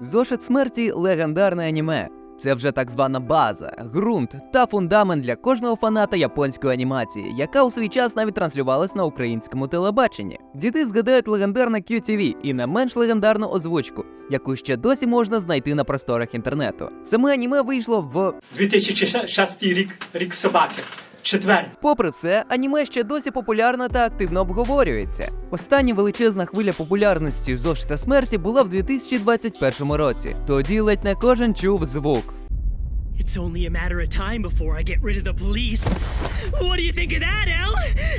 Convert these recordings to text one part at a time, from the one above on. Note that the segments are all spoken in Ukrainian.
Зошит смерті легендарне аніме. Це вже так звана база, ґрунт та фундамент для кожного фаната японської анімації, яка у свій час навіть транслювалась на українському телебаченні. Діти згадають легендарне QTV і не менш легендарну озвучку, яку ще досі можна знайти на просторах інтернету. Саме аніме вийшло в 2006 рік, рік собаки. Четвер. Попри все, аніме ще досі популярно та активно обговорюється. Остання величезна хвиля популярності зошита смерті була в 2021 році. Тоді ледь не кожен чув звук. It's only a matter of time before I get rid of the police. What do you think of that, Elle?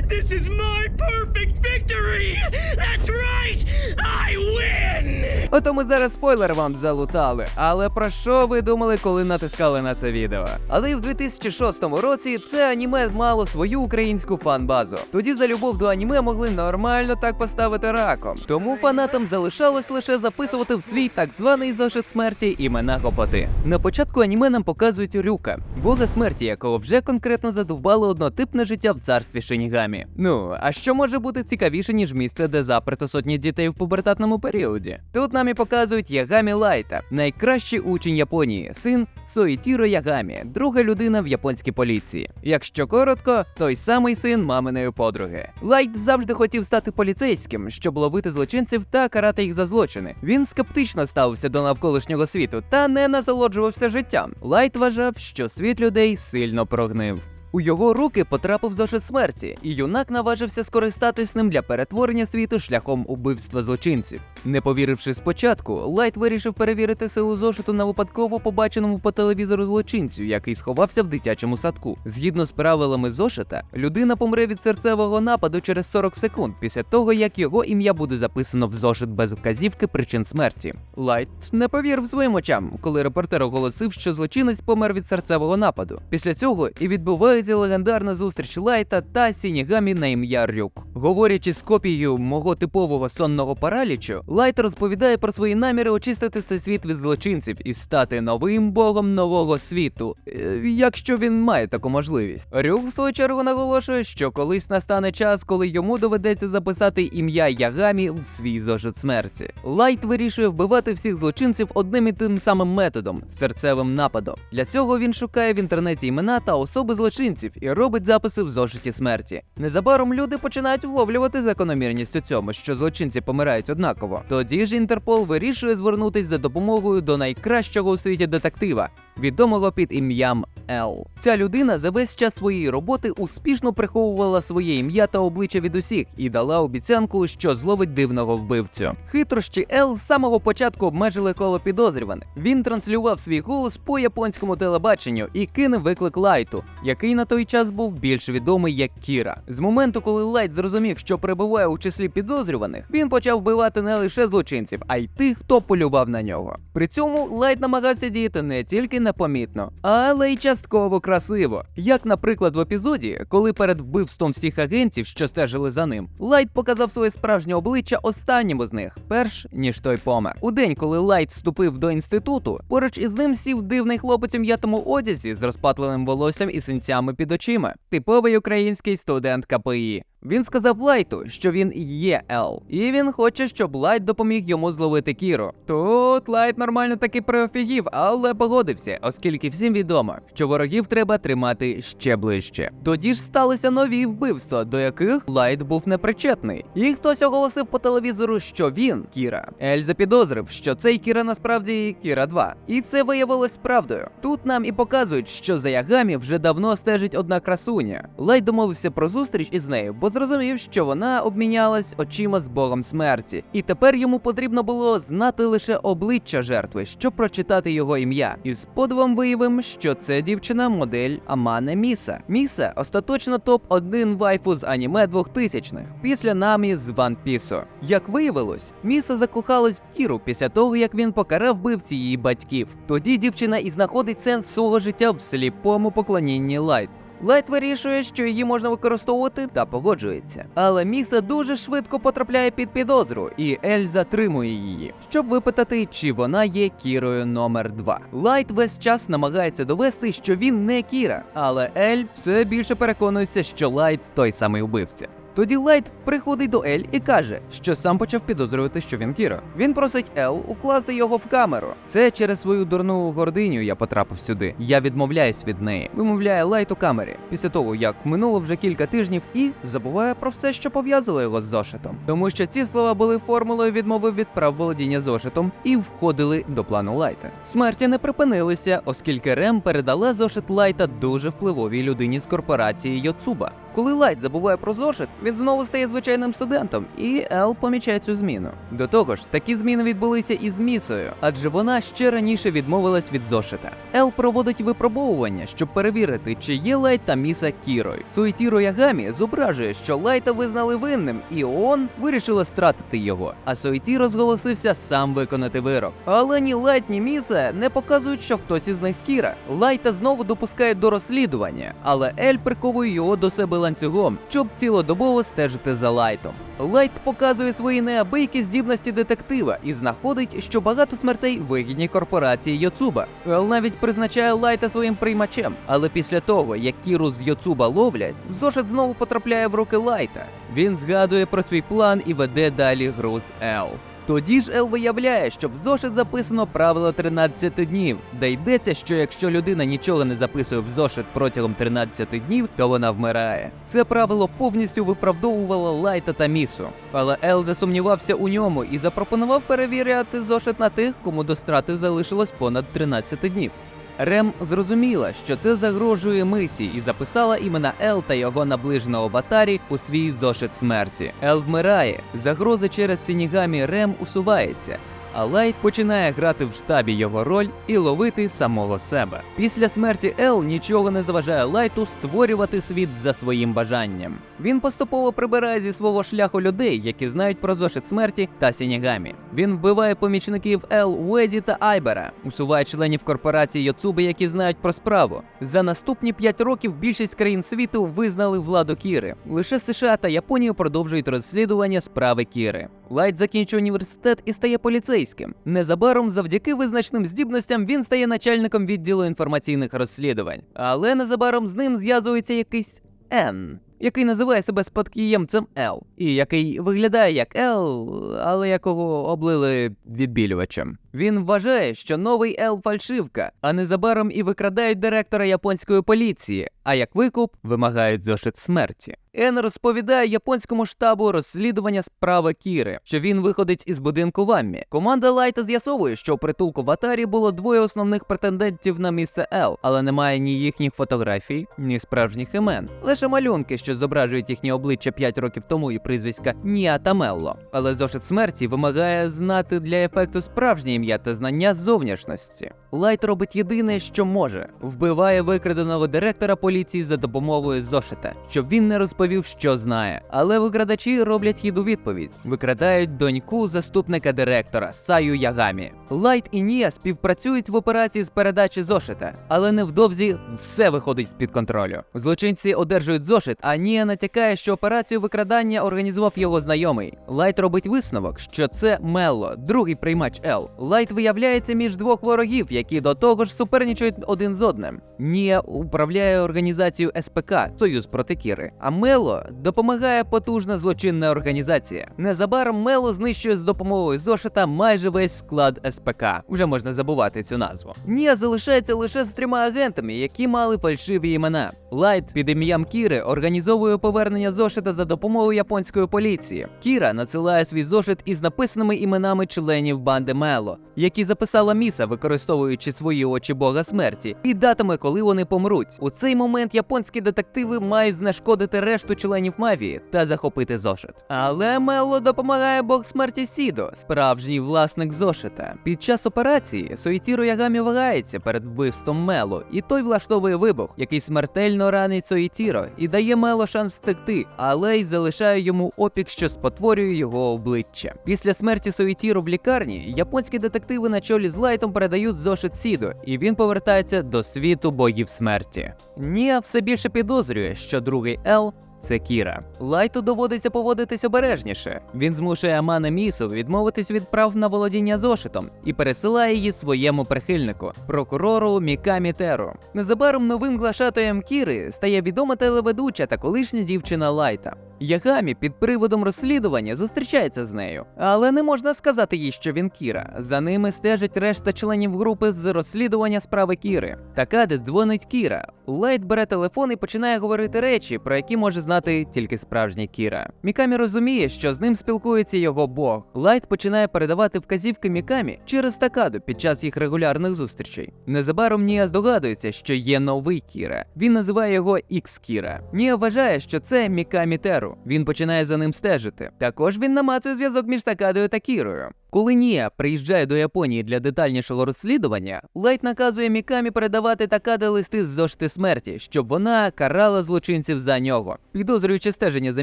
This is my perfect victory! That's right! I win! Ото ми зараз спойлер вам залутали. Але про що ви думали, коли натискали на це відео? Але й в 2006 році це аніме мало свою українську фан-базу. Тоді за любов до аніме могли нормально так поставити раком. Тому фанатам залишалось лише записувати в свій так званий зошит смерті імена гопоти. На початку аніме нам показують Рюка, бога смерті, якого вже конкретно задовбало однотипне життя в царстві Шинігамі. Ну а що може бути цікавіше, ніж місце, де заперто сотні дітей в пубертатному періоді? Тут нам і показують Ягамі Лайта, найкращий учень Японії, син Соїтіро Ягамі, друга людина в японській поліції. Якщо коротко, той самий син маминої подруги. Лайт завжди хотів стати поліцейським, щоб ловити злочинців та карати їх за злочини. Він скептично ставився до навколишнього світу та не насолоджувався життям. Лайт вважав, що світ людей сильно прогнив. У його руки потрапив зошит смерті, і юнак наважився скористатись ним для перетворення світу шляхом убивства злочинців. Не повіривши спочатку, Лайт вирішив перевірити силу зошиту на випадково побаченому по телевізору злочинцю, який сховався в дитячому садку. Згідно з правилами зошита, людина помре від серцевого нападу через 40 секунд після того, як його ім'я буде записано в зошит без вказівки причин смерті. Лайт не повірив своїм очам, коли репортер оголосив, що злочинець помер від серцевого нападу. Після цього і відбувається легендарна зустріч Лайта та Сінігамі на ім'я Рюк. Говорячи з копією мого типового сонного паралічу, Лайт розповідає про свої наміри очистити цей світ від злочинців і стати новим богом нового світу, е, якщо він має таку можливість. Рюк в свою чергу наголошує, що колись настане час, коли йому доведеться записати ім'я Ягамі в свій зошит смерті. Лайт вирішує вбивати всіх злочинців одним і тим самим методом серцевим нападом. Для цього він шукає в інтернеті імена та особи злочинців і робить записи в зошиті смерті. Незабаром люди починають вловлювати закономірність у цьому, що злочинці помирають однаково. Тоді ж Інтерпол вирішує звернутись за допомогою до найкращого у світі детектива, відомого під ім'ям Ел. Ця людина за весь час своєї роботи успішно приховувала своє ім'я та обличчя від усіх і дала обіцянку, що зловить дивного вбивцю. Хитрощі Ел з самого початку обмежили коло підозрюваних. Він транслював свій голос по японському телебаченню і кинув виклик Лайту, який на той час був більш відомий як Кіра. З моменту, коли Лайт зрозумів, що перебуває у числі підозрюваних, він почав вбивати не лише злочинців, а й тих, хто полював на нього. При цьому Лайт намагався діяти не тільки непомітно, але й частково красиво. Як, наприклад, в епізоді, коли перед вбивством всіх агентів, що стежили за ним, Лайт показав своє справжнє обличчя останньому з них, перш ніж той помер. У день, коли Лайт вступив до інституту, поруч із ним сів дивний хлопець у м'ятому одязі з розпатленим волоссям і синцями під очима. Типовий український студент КПІ. Він сказав Лайту, що він є Ел, і він хоче, щоб Лайт допоміг йому зловити Кіру. Тут Лайт нормально таки приофігів, але погодився, оскільки всім відомо, що ворогів треба тримати ще ближче. Тоді ж сталися нові вбивства, до яких Лайт був непричетний. І хтось оголосив по телевізору, що він Кіра. Ель запідозрив, що цей Кіра насправді Кіра 2. І це виявилось правдою. Тут нам і показують, що за Ягамі вже давно стежить одна красуня. Лайт домовився про зустріч із нею, бо зрозумів, що вона обмінялась очима з богом смерті, і тепер йому потрібно було знати лише обличчя жертви, щоб прочитати його ім'я. І з подивом виявив, що це дівчина модель Амане Міса. Міса остаточно топ 1 вайфу з аніме 2000-х, після намі з Ван Пісо. Як виявилось, Міса закохалась в Кіру після того, як він покарав вбивці її батьків. Тоді дівчина і знаходить сенс свого життя в сліпому поклонінні Лайт. Лайт вирішує, що її можна використовувати та погоджується. Але Міса дуже швидко потрапляє під підозру, і Ель затримує її, щоб випитати, чи вона є Кірою номер 2 Лайт весь час намагається довести, що він не Кіра, але Ель все більше переконується, що Лайт той самий убивця. Тоді Лайт приходить до Ель і каже, що сам почав підозрювати, що він Кіра. Він просить Ел укласти його в камеру. Це через свою дурну гординю я потрапив сюди. Я відмовляюсь від неї. Вимовляє Лайт у камері після того, як минуло вже кілька тижнів, і забуває про все, що пов'язало його з зошитом. Тому що ці слова були формулою відмови від прав володіння зошитом і входили до плану Лайта. Смерті не припинилися, оскільки Рем передала зошит Лайта дуже впливовій людині з корпорації Йоцуба. Коли Лайт забуває про зошит, він знову стає звичайним студентом, і Ел помічає цю зміну. До того ж, такі зміни відбулися і з Місою, адже вона ще раніше відмовилась від зошита. Ел проводить випробовування, щоб перевірити, чи є Лайт та Міса Кірою. Суетіро Ягамі зображує, що Лайта визнали винним, і ООН вирішила стратити його. А Суетіро зголосився сам виконати вирок. Але ні Лайт, ні Міса не показують, що хтось із них Кіра. Лайта знову допускає до розслідування, але Ель приковує його до себе ланцюгом, щоб цілодобово стежити за Лайтом. Лайт показує свої неабиякі здібності детектива і знаходить, що багато смертей вигідні корпорації Йоцуба. Ел навіть призначає Лайта своїм приймачем. Але після того, як Кіру з Йоцуба ловлять, зошит знову потрапляє в руки Лайта. Він згадує про свій план і веде далі гру з Ел. Тоді ж Ел виявляє, що в зошит записано правило 13 днів, де йдеться, що якщо людина нічого не записує в зошит протягом 13 днів, то вона вмирає. Це правило повністю виправдовувало Лайта та Місу. Але Ел засумнівався у ньому і запропонував перевіряти зошит на тих, кому до страти залишилось понад 13 днів. Рем зрозуміла, що це загрожує мисі, і записала імена Ел та його наближеного Ватарі у свій зошит смерті. Ел вмирає, загрози через Сінігамі Рем усувається. А Лайт починає грати в штабі його роль і ловити самого себе. Після смерті Ел нічого не заважає Лайту створювати світ за своїм бажанням. Він поступово прибирає зі свого шляху людей, які знають про зошит смерті та Сінігамі. Він вбиває помічників Ел Уеді та Айбера, усуває членів корпорації Йоцуби, які знають про справу. За наступні п'ять років більшість країн світу визнали владу Кіри. Лише США та Японія продовжують розслідування справи Кіри. Лайт закінчує університет і стає поліцейським. Незабаром, завдяки визначним здібностям, він стає начальником відділу інформаційних розслідувань. Але незабаром з ним зв'язується якийсь Н. Який називає себе спадкоємцем Л, і який виглядає як Л, але якого облили відбілювачем. Він вважає, що новий Л фальшивка, а незабаром і викрадають директора японської поліції, а як викуп вимагають зошит смерті. Ен розповідає японському штабу розслідування справи Кіри, що він виходить із будинку Ваммі. Команда Лайта з'ясовує, що у притулку в Атарі було двоє основних претендентів на місце Л, але немає ні їхніх фотографій, ні справжніх імен. Лише малюнки, що зображують їхні обличчя 5 років тому і прізвиська Ніа та Мелло. Але зошит смерті вимагає знати для ефекту справжнє ім'я та знання зовнішності. Лайт робить єдине, що може: вбиває викраденого директора поліції за допомогою зошита, щоб він не розповів, що знає. Але викрадачі роблять хід у відповідь: викрадають доньку заступника директора Саю Ягамі. Лайт і Нія співпрацюють в операції з передачі зошита, але невдовзі все виходить з-під контролю. Злочинці одержують зошит, а Нія натякає, що операцію викрадання організував його знайомий. Лайт робить висновок, що це Мелло, другий приймач Ел. Лайт виявляється між двох ворогів, які до того ж суперничають один з одним. Нія управляє організацією СПК Союз проти Кіри, а Мело допомагає потужна злочинна організація. Незабаром Мело знищує з допомогою зошита майже весь склад СПК. Вже можна забувати цю назву. Нія залишається лише з трьома агентами, які мали фальшиві імена. Лайт під ім'ям Кіри організовує повернення зошита за допомогою японської поліції. Кіра надсилає свій зошит із написаними іменами членів банди Мело, які записала Міса, використовуючи свої очі бога смерті, і датами, коли вони помруть. У цей момент японські детективи мають знешкодити решту членів мафії та захопити зошит. Але Мело допомагає бог смерті Сідо, справжній власник зошита. Під час операції Соїтіро Ягамі вагається перед вбивством Мело, і той влаштовує вибух, який смертельно ранить Соїтіро і дає Мело шанс втекти, але й залишає йому опік, що спотворює його обличчя. Після смерті Соїтіро в лікарні японські детективи на чолі з Лайтом передають зошит Сідо, і він повертається до світу богів смерті. Ніа все більше підозрює, що другий Ел це Кіра. Лайту доводиться поводитись обережніше. Він змушує Амана Місу відмовитись від прав на володіння зошитом і пересилає її своєму прихильнику, прокурору Мікамі Теру. Незабаром новим глашатаєм Кіри стає відома телеведуча та колишня дівчина Лайта. Ягамі під приводом розслідування зустрічається з нею, але не можна сказати їй, що він Кіра. За ними стежить решта членів групи з розслідування справи Кіри. Такаде дзвонить Кіра. Лайт бере телефон і починає говорити речі, про які може знати тільки справжній Кіра. Мікамі розуміє, що з ним спілкується його бог. Лайт починає передавати вказівки Мікамі через Такаду під час їх регулярних зустрічей. Незабаром Нія здогадується, що є новий Кіра. Він називає його Ікс Кіра. Нія вважає, що це Мікамі Теру. Він починає за ним стежити. Також він намацує зв'язок між Такадою та Кірою. Коли Нія приїжджає до Японії для детальнішого розслідування, Лайт наказує Мікамі передавати Такаде листи з зошити смерті, щоб вона карала злочинців за нього, підозрюючи стеження за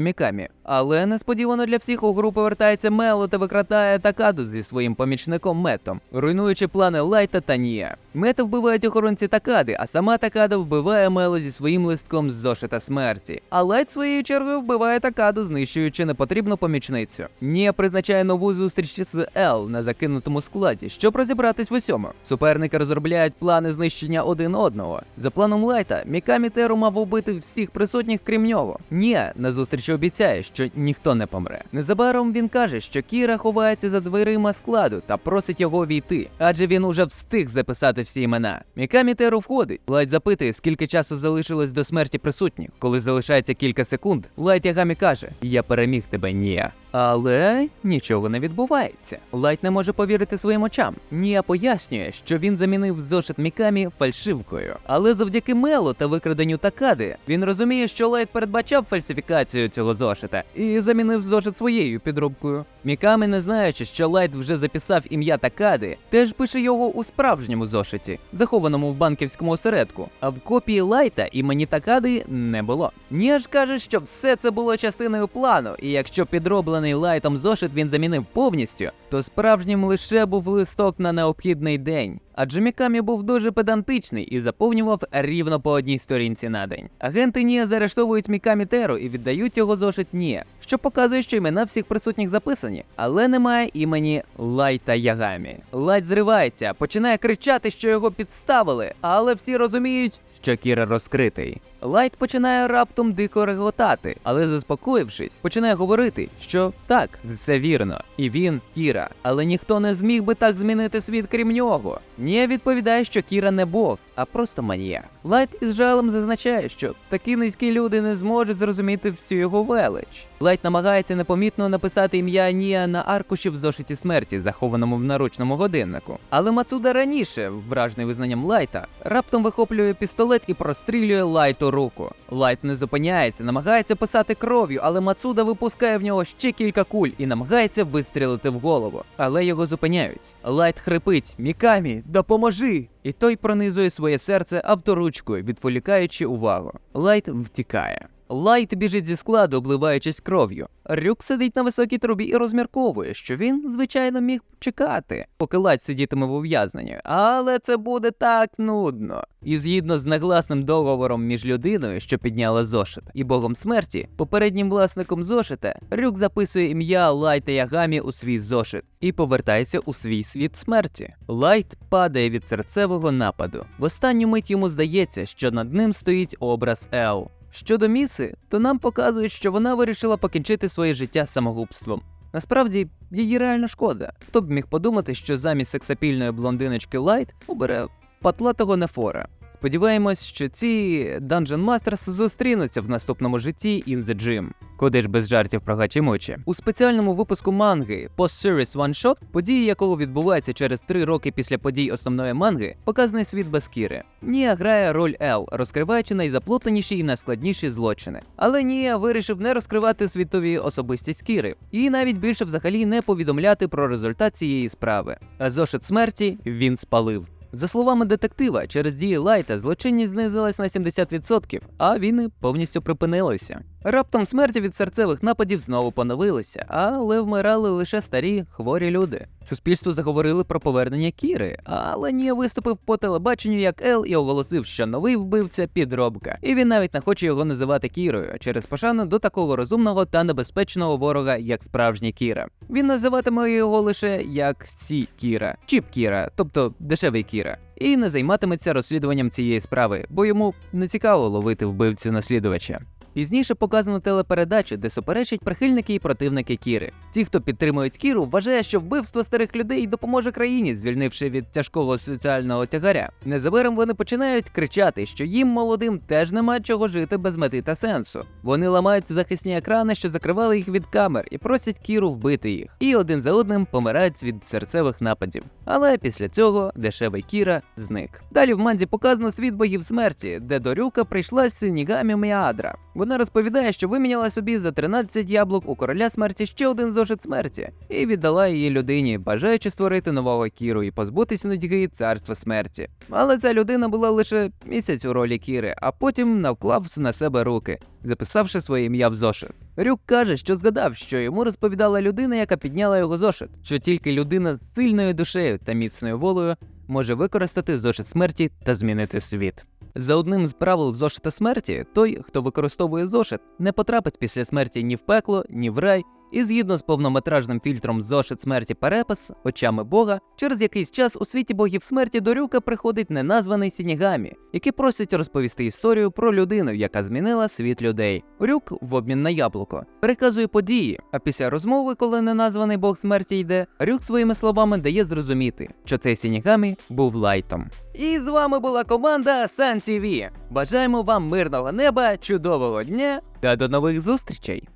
Мікамі. Але несподівано для всіх у гру повертається Мело та викрадає Такаду зі своїм помічником Метом, руйнуючи плани Лайта та Нія. Мета вбивають охоронці Такади, а сама Такада вбиває Мело зі своїм листком з зошита смерті. А Лайт своєю чергою вбиває Такаду, знищуючи непотрібну помічницю. Нія призначає нову зустріч з Ел на закинутому складі, щоб розібратись в усьому. Суперники розробляють плани знищення один одного. За планом Лайта, Мікамі Теру мав убити всіх присутніх, крім нього. Нія на зустрічі обіцяє, що ніхто не помре. Незабаром він каже, що Кіра ховається за дверима складу та просить його війти, адже він уже встиг записати всі імена. Мікамі Теру входить. Лайт запитує, скільки часу залишилось до смерті присутніх. Коли залишається кілька секунд, Лайт Ягамі каже: Я переміг тебе, Нія. Але нічого не відбувається. Лайт не може повірити своїм очам. Нія пояснює, що він замінив зошит Мікамі фальшивкою. Але завдяки Мелу та викраденню Такади він розуміє, що Лайт передбачав фальсифікацію цього зошита і замінив зошит своєю підробкою. Мікамі, не знаючи, що Лайт вже записав ім'я Такади, теж пише його у справжньому зошиті, захованому в банківському осередку. А в копії Лайта імені Такади не було. Нія ж каже, що все це було частиною плану, і якщо підроблений лайтом зошит він замінив повністю, то справжнім лише був листок на необхідний день. Адже Мікамі був дуже педантичний і заповнював рівно по одній сторінці на день. Агенти Нія заарештовують Мікамі Теру і віддають його зошит Нія, що показує, що імена всіх присутніх записані, але немає імені Лайта Ягамі. Лайт зривається, починає кричати, що його підставили, але всі розуміють, що Кіра розкритий. Лайт починає раптом дико реготати, але заспокоївшись, починає говорити, що так, все вірно, і він Кіра. Але ніхто не зміг би так змінити світ, крім нього. Нія відповідає, що Кіра не Бог, а просто маніяк. Лайт із жалем зазначає, що такі низькі люди не зможуть зрозуміти всю його велич. Лайт намагається непомітно написати ім'я Нія на аркуші в зошиті смерті, захованому в наручному годиннику. Але Мацуда раніше, вражений визнанням Лайта, раптом вихоплює пістолет і прострілює Лайту руку. Лайт не зупиняється, намагається писати кров'ю, але Мацуда випускає в нього ще кілька куль і намагається вистрілити в голову. Але його зупиняють. Лайт хрипить: Мікамі, допоможи! І той пронизує своє серце авторучкою, відволікаючи увагу. Лайт втікає. Лайт біжить зі складу, обливаючись кров'ю. Рюк сидить на високій трубі і розмірковує, що він, звичайно, міг чекати, поки Лайт сидітиме в ув'язненні. Але це буде так нудно. І згідно з негласним договором між людиною, що підняла зошит, і богом смерті, попереднім власником зошита, Рюк записує ім'я Лайта Ягамі у свій зошит і повертається у свій світ смерті. Лайт падає від серцевого нападу. В останню мить йому здається, що над ним стоїть образ Ел. Щодо міси, то нам показують, що вона вирішила покінчити своє життя самогубством. Насправді, її реально шкода. Хто б міг подумати, що замість сексапільної блондиночки Лайт обере патлатого нефора. Сподіваємось, що ці Dungeon Masters зустрінуться в наступному житті In the Gym. Куди ж без жартів про гачі-мучі. У спеціальному випуску манги Post Series One Shot, події якого відбуваються через три роки після подій основної манги, показаний світ без Кіри. Нія грає роль Ел, розкриваючи найзаплутаніші і найскладніші злочини. Але Нія вирішив не розкривати світові особистість Кіри і навіть більше взагалі не повідомляти про результат цієї справи. А зошит смерті він спалив. За словами детектива, через дії Лайта злочинність знизилась на 70%, а війни повністю припинилися. Раптом смерті від серцевих нападів знову поновилися, але вмирали лише старі хворі люди. Суспільство заговорили про повернення Кіри, але Нія виступив по телебаченню як Ел і оголосив, що новий вбивця підробка, і він навіть не хоче його називати Кірою через пошану до такого розумного та небезпечного ворога, як справжній Кіра. Він називатиме його лише як Сі Кіра, Чіп Кіра, тобто дешевий Кіра. І не займатиметься розслідуванням цієї справи, бо йому не цікаво ловити вбивцю наслідувача. Пізніше показано телепередачу, де суперечать прихильники і противники Кіри. Ті, хто підтримують Кіру, вважає, що вбивство старих людей допоможе країні, звільнивши від тяжкого соціального тягаря. Незабаром вони починають кричати, що їм молодим теж нема чого жити без мети та сенсу. Вони ламають захисні екрани, що закривали їх від камер, і просять Кіру вбити їх. І один за одним помирають від серцевих нападів. Але після цього дешевий Кіра зник. Далі в манзі показано світ богів смерті, де до Рюка прийшла Синігамі Міадра. Вона розповідає, що виміняла собі за 13 яблук у короля смерті ще один зошит смерті, і віддала її людині, бажаючи створити нового Кіру і позбутися нудьги царства смерті. Але ця людина була лише місяць у ролі Кіри, а потім навклав на себе руки, записавши своє ім'я в зошит. Рюк каже, що згадав, що йому розповідала людина, яка підняла його зошит, що тільки людина з сильною душею та міцною волею може використати зошит смерті та змінити світ. За одним з правил зошита смерті, той, хто використовує зошит, не потрапить після смерті ні в пекло, ні в рай, і згідно з повнометражним фільтром зошит смерті перепис очами Бога, через якийсь час у світі богів смерті до Рюка приходить неназваний Сінігамі, який просить розповісти історію про людину, яка змінила світ людей. Рюк, в обмін на яблуко, переказує події. А після розмови, коли неназваний бог смерті йде, Рюк своїми словами дає зрозуміти, що цей Сінігамі був лайтом. І з вами була команда Сан TV. Бажаємо вам мирного неба, чудового дня та до нових зустрічей!